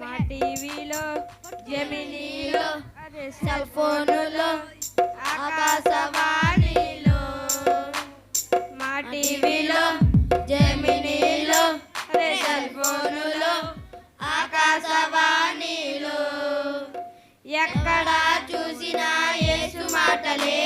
మా టీవీలో జమినీలో సెల్ ఫోనులో ఆకాశవాణిలో. మా టీవీలో జమినీలో సెల్ ఫోనులో ఆకాశవాణిలో. ఎక్కడా చూసినా ఏసు మాటలే.